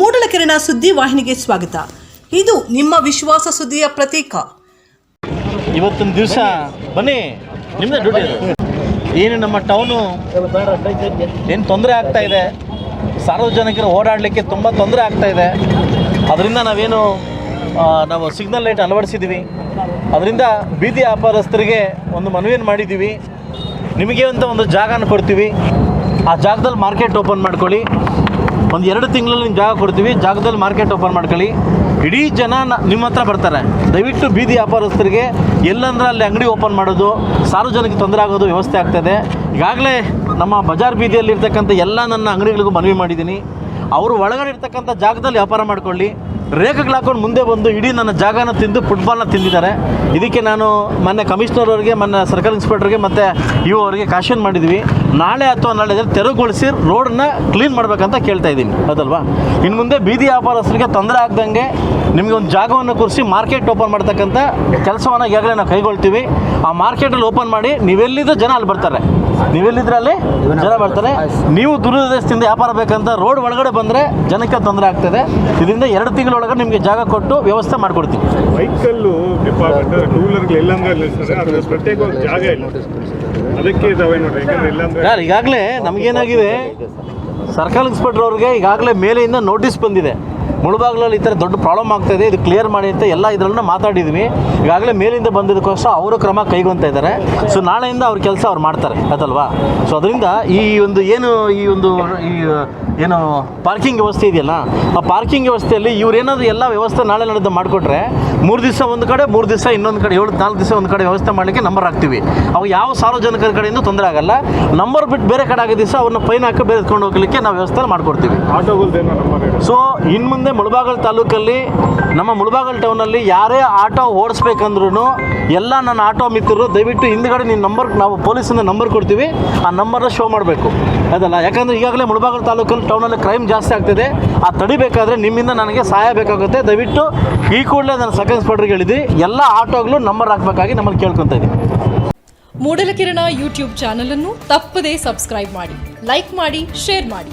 ಮೂಡಲಕೆರೆನ ಸುದ್ದಿ ವಾಹಿನಿಗೆ ಸ್ವಾಗತ. ಇದು ನಿಮ್ಮ ವಿಶ್ವಾಸ ಸುದ್ದಿಯ ಪ್ರತೀಕ. ಇವತ್ತಿನ ದಿವಸ ಬನ್ನಿ ನಿಮ್ಮದೇ ಡ್ಯೂಟಿ. ಏನು ನಮ್ಮ ಟೌನು ಏನು ತೊಂದರೆ ಆಗ್ತಾ ಇದೆ? ಸಾರ್ವಜನಿಕರು ಓಡಾಡಲಿಕ್ಕೆ ತುಂಬ ತೊಂದರೆ ಆಗ್ತಾ ಇದೆ. ಅದರಿಂದ ನಾವೇನು ನಾವು ಸಿಗ್ನಲ್ ಲೈಟ್ ಅಳವಡಿಸಿದ್ದೀವಿ ಅದರಿಂದ ಬೀದಿ ವ್ಯಾಪಾರಸ್ಥರಿಗೆ ಒಂದು ಮನವಿಯನ್ನು ಮಾಡಿದ್ದೀವಿ ನಿಮಗೆ ಅಂತ ಒಂದು ಜಾಗನ ಕೊಡ್ತೀವಿ. ಆ ಜಾಗದಲ್ಲಿ ಮಾರ್ಕೆಟ್ ಓಪನ್ ಮಾಡ್ಕೊಳ್ಳಿ. ಒಂದು ಎರಡು ತಿಂಗಳಲ್ಲಿ ನಿಮ್ಮ ಜಾಗ ಕೊಡ್ತೀವಿ. ಜಾಗದಲ್ಲಿ ಮಾರ್ಕೆಟ್ ಓಪನ್ ಮಾಡ್ಕೊಳ್ಳಿ. ಇಡೀ ಜನ ನಿಮ್ಮ ಹತ್ರ ಬರ್ತಾರೆ. ದಯವಿಟ್ಟು ಬೀದಿ ವ್ಯಾಪಾರಸ್ಥರಿಗೆ ಎಲ್ಲಂದ್ರೆ ಅಲ್ಲಿ ಅಂಗಡಿ ಓಪನ್ ಮಾಡೋದು, ಸಾರ್ವಜನಿಕ ತೊಂದರೆ ಆಗೋದು ವ್ಯವಸ್ಥೆ ಆಗ್ತದೆ. ಈಗಾಗಲೇ ನಮ್ಮ ಬಜಾರ್ ಬೀದಿಯಲ್ಲಿ ಇರ್ತಕ್ಕಂಥ ಎಲ್ಲ ನನ್ನ ಅಂಗಡಿಗಳಿಗೂ ಮನವಿ ಮಾಡಿದ್ದೀನಿ. ಅವರು ಒಳಗಡೆ ಇರ್ತಕ್ಕಂಥ ಜಾಗದಲ್ಲಿ ವ್ಯಾಪಾರ ಮಾಡ್ಕೊಳ್ಳಿ. ರೇಖೆಗಳು ಹಾಕೊಂಡು ಮುಂದೆ ಬಂದು ಇಡೀ ನನ್ನ ಜಾಗನ ತಿಂದು ಫುಟ್ಬಾಲ್ನ ತಿಂದಿದ್ದಾರೆ. ಇದಕ್ಕೆ ನಾನು ಮೊನ್ನೆ ಕಮಿಷನರ್ ಅವರಿಗೆ, ಮೊನ್ನೆ ಸರ್ಕಲ್ ಇನ್ಸ್ಪೆಕ್ಟರ್ಗೆ ಮತ್ತು ಇವು ಅವರಿಗೆ ಕಾಶನ್ ಮಾಡಿದ್ವಿ. ನಾಳೆ ಅಥವಾ ನಾಳೆ ತೆರವುಗೊಳಿಸಿ ರೋಡನ್ನ ಕ್ಲೀನ್ ಮಾಡಬೇಕಂತ ಕೇಳ್ತಾ ಇದ್ದೀನಿ. ಅದಲ್ವಾ? ಇನ್ನು ಮುಂದೆ ಬೀದಿ ವ್ಯಾಪಾರಸ್ಥರಿಗೆ ತೊಂದರೆ ಆಗ್ದಂಗೆ ನಿಮಗೆ ಒಂದು ಜಾಗವನ್ನು ಕೂರಿಸಿ ಮಾರ್ಕೆಟ್ ಓಪನ್ ಮಾಡ್ತಕ್ಕಂಥ ಕೆಲಸವನ್ನು ಈಗಾಗಲೇ ನಾವು ಕೈಗೊಳ್ತೀವಿ. ಆ ಮಾರ್ಕೆಟಲ್ಲಿ ಓಪನ್ ಮಾಡಿ ನೀವೆಲ್ಲಿದ್ದ ಜನ ಅಲ್ಲಿ ಬರ್ತಾರೆ. ನೀವೆಲ್ಲಿದ್ರೆ ಅಲ್ಲಿ ಜನ ಬರ್ತಾರೆ. ನೀವು ದುರುದ್ದೇಶದಿಂದ ವ್ಯಾಪಾರ ಬೇಕಂತ ರೋಡ್ ಒಳಗಡೆ ಬಂದರೆ ಜನಕ್ಕೆ ತೊಂದರೆ ಆಗ್ತದೆ. ಇದರಿಂದ ಎರಡು ತಿಂಗಳೊಳಗೆ ನಿಮಗೆ ಜಾಗ ಕೊಟ್ಟು ವ್ಯವಸ್ಥೆ ಮಾಡಿಕೊಡ್ತೀವಿ. ವೆಹಿಕಲ್ಲು ಡಿಪಾರ್ಟ್ಮೆಂಟ್ ಟೂ ವೀಲರ್ಗಳು ಎಲ್ಲಂದ್ರೆ ನಿಲ್ಲಿಸ್ತಾರೆ ಅದ್ರ ಪ್ರತ್ಯೇಕವಾಗಿ ಜಾಗ ಇಲ್ಲ. ಅದಕ್ಕೆ ಯಾರು ಈಗಾಗಲೇ ನಮಗೇನಾಗಿದೆ ಸರ್ಕಲ್ ಇನ್ಸ್ಪೆಕ್ಟರ್ ಅವ್ರಿಗೆ ಈಗಾಗಲೇ ಮೇಲೆಯಿಂದ ನೋಟಿಸ್ ಬಂದಿದೆ. ಮುಳುಬಾಗ್ಲಲ್ಲಿ ಈ ಥರ ದೊಡ್ಡ ಪ್ರಾಬ್ಲಮ್ ಆಗ್ತಾಯಿದೆ ಇದು. ಕ್ಲಿಯರ್ ಮಾಡಿ ಅಂತ ಎಲ್ಲ ಇದರಲ್ಲೂ ಮಾತಾಡಿದ್ವಿ. ಈಗಾಗಲೇ ಮೇಲಿಂದ ಬಂದಿದ್ದಕ್ಕೋಸ್ಕರ ಅವರು ಕ್ರಮ ಕೈಗೊಂತ ಇದ್ದಾರೆ. ಸೊ ನಾಳೆಯಿಂದ ಅವ್ರ ಕೆಲಸ ಅವ್ರು ಮಾಡ್ತಾರೆ. ಅದಲ್ವಾ? ಸೊ ಅದರಿಂದ ಈ ಒಂದು ಏನು ಈ ಒಂದು ಈ ಏನು ಪಾರ್ಕಿಂಗ್ ವ್ಯವಸ್ಥೆ ಇದೆಯಲ್ಲ ಆ ಪಾರ್ಕಿಂಗ್ ವ್ಯವಸ್ಥೆಯಲ್ಲಿ ಇವ್ರೇನಾದ್ರು ಎಲ್ಲ ವ್ಯವಸ್ಥೆ ನಾಳೆ ನಡೆದು ಮಾಡಿಕೊಟ್ರೆ ಮೂರು ದಿವಸ ಒಂದು ಕಡೆ ಮೂರು ದಿವಸ ಇನ್ನೊಂದು ಕಡೆ ಏಳು ನಾಲ್ಕು ದಿವಸ ಒಂದು ಕಡೆ ವ್ಯವಸ್ಥೆ ಮಾಡಲಿಕ್ಕೆ ನಂಬರ್ ಹಾಕ್ತೀವಿ. ಅವು ಯಾವ ಸಾರ್ವಜನಿಕರ ಕಡೆಯಿಂದ ತೊಂದರೆ ಆಗಲ್ಲ. ನಂಬರ್ ಬಿಟ್ಟು ಬೇರೆ ಕಡೆ ಆಗೋ ದಿವಸ ಅವ್ರನ್ನ ಫೈನ್ ಹಾಕಿ ಬೇರೆ ಹೋಗಲಿಕ್ಕೆ ನಾವು ವ್ಯವಸ್ಥೆ ಮಾಡಿಕೊಡ್ತೀವಿ. ಇದೆ ಸೊ ಇನ್ನು ಮುಂದೆ ಮುಳಬಾಗಲ್ ತಾಲೂಕಲ್ಲಿ, ನಮ್ಮ ಮುಳಬಾಗಲ್ ಟೌನಲ್ಲಿ ಯಾರೇ ಆಟೋ ಓಡಿಸ್ಬೇಕಂದ್ರೂ ಎಲ್ಲ ನನ್ನ ಆಟೋ ಮಿತ್ರರು ದಯವಿಟ್ಟು ಹಿಂದ್ಗಡೆ ನಿಮ್ಮ ನಂಬರ್ ನಾವು ಪೊಲೀಸಿಂದ ನಂಬರ್ ಕೊಡ್ತೀವಿ, ಆ ನಂಬರ್ನ ಶೋ ಮಾಡಬೇಕು. ಅದಲ್ಲ? ಯಾಕಂದರೆ ಈಗಾಗಲೇ ಮುಳಬಾಗಲ್ ತಾಲೂಕಲ್ಲಿ ಟೌನಲ್ಲಿ ಕ್ರೈಮ್ ಜಾಸ್ತಿ ಆಗ್ತಿದೆ, ಆ ತಡಿಬೇಕಾದ್ರೆ ನಿಮ್ಮಿಂದ ನನಗೆ ಸಹಾಯ ಬೇಕಾಗುತ್ತೆ. ದಯವಿಟ್ಟು ಈ ಕೂಡಲೇ ನಾನು ಸೆಕೆಂಡ್ ಇನ್ಸ್ಪೆಕ್ಟರ್ಗೆ ಹೇಳಿದ್ವಿ ಎಲ್ಲ ಆಟೋಗಳು ನಂಬರ್ ಹಾಕಬೇಕಾಗಿ ನಮ್ಮಲ್ಲಿ ಕೇಳ್ಕೊತಾ ಇದ್ದೀನಿ. ಮೂಡಲಕಿರಣ ಯೂಟ್ಯೂಬ್ ಚಾನಲನ್ನು ತಪ್ಪದೇ ಸಬ್ಸ್ಕ್ರೈಬ್ ಮಾಡಿ ಲೈಕ್ ಮಾಡಿ ಶೇರ್ ಮಾಡಿ.